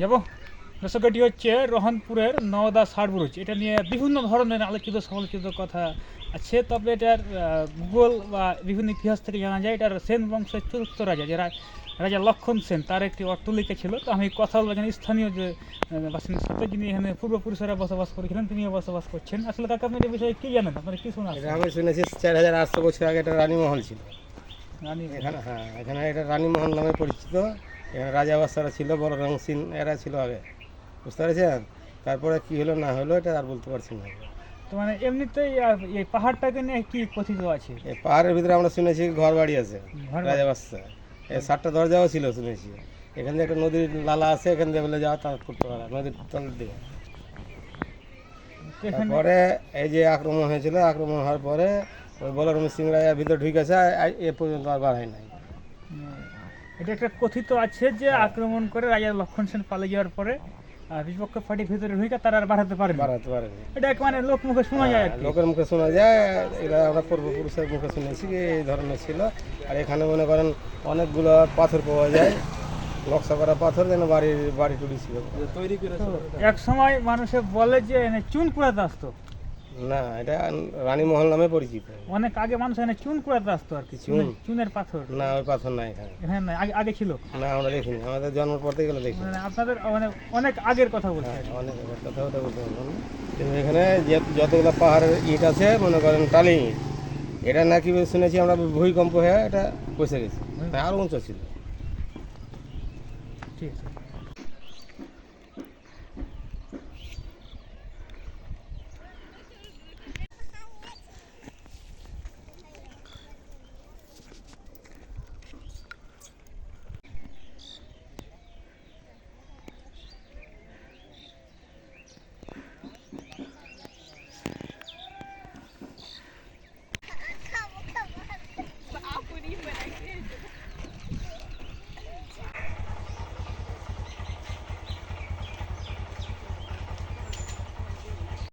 যাব? দর্শক এটি হচ্ছে রোহনপুরের নওদা ষাটবুরুজ এটা নিয়ে বিভিন্ন ধরনের আলোচিত সমালোচিত কথা আছে। তবে এটার ভূগোল বা বিভিন্ন ইতিহাস থেকে জানা যায় এটার সেন বংশের চতুর্থ রাজা যারা রাজা লক্ষণ সেন তার একটি অট্টলিকা ছিল। তো আমি কথা বলব এখানে স্থানীয় যে বাসিন্দার সাথে যিনি এখানে পূর্বপুরুষেরা বসবাস করেছিলেন তিনিও বসবাস করছেন। আসলে কাকা আপনি এই বিষয়ে কি জানেন? আপনারা কি শোনা এটা আমি শুনেছি চার হাজার আটশো বছর আগে এটা রানীমহল ছিল। জানি এখানে হ্যাঁ এখানে এটা রানীমহল নামে পরিচিত। এখানে বাচ্চারা ছিল বলরাম সিং এরা ছিল আগে। বুঝতে পেরেছেন? তারপরে কি হলো না হলো এটা আর বলতে পারছি না। তো মানে এমনিতেই এই পাহাড়টাকে নিয়ে কি কথিত আছে? এই পাহাড়ের ভিতরে আমরা শুনেছি ঘর বাড়ি আছে বাড়ি। রাজাবাসা এই সাতটা দরজাও ছিল শুনেছি। এখান থেকে একটা নদীর লালা আছে এখান থেকে বলে যাওয়া তার করতে পারে নদীর তলের দিকে। তারপরে এই যে আক্রমণ হয়েছিল আক্রমণ হওয়ার পরে ওই বলরাম সিং রাজা ভিতরে ঢুকেছে এ পর্যন্ত আর বার হয় নাই এটা একটা কথিত আছে যে আক্রমণ করে রাজা লক্ষণ সেন পালিয়ে যাওয়ার পরে বিপক্ষ পার্টির ভিতরে ঢুকে তারা আর বাড়াতে পারে বাড়াতে পারেনি। এটা এক মানে লোক মুখে শোনা যায় লোকের মুখে শোনা যায়। এটা আমরা পূর্বপুরুষের মুখে শুনেছি যে এই ধরনের ছিল। আর এখানে মনে করেন অনেকগুলো পাথর পাওয়া যায়। নকশা করা পাথর যেন বাড়ির বাড়ি টুড়ি ছিল। তৈরি করে এক সময় মানুষে বলে যে এনে চুন কুড়াতে আসতো না এটা রানীমহল নামে পরিচিত। অনেক আগে মানুষ এখানে চুন কুড়াতে আসতো আর কি চুন? চুনের পাথর। না ওই পাথর না এখানে। এখানে নাই, আগে আগে ছিল। না আমরা দেখিনি। আমাদের জন্মের পর থেকে গেলে দেখি মানে আপনাদের মানে অনেক আগের কথা বলছে হ্যাঁ, অনেক আগের কথা ওটা বলতে কিন্তু এখানে যে- যতগুলো পাহাড়ের ইট আছে মনে করেন টালি এটা নাকি শুনেছি আমরা ভূমিকম্প হয়ে এটা বসে গেছে। আরও উঁচু ছিল। ঠিক আছে।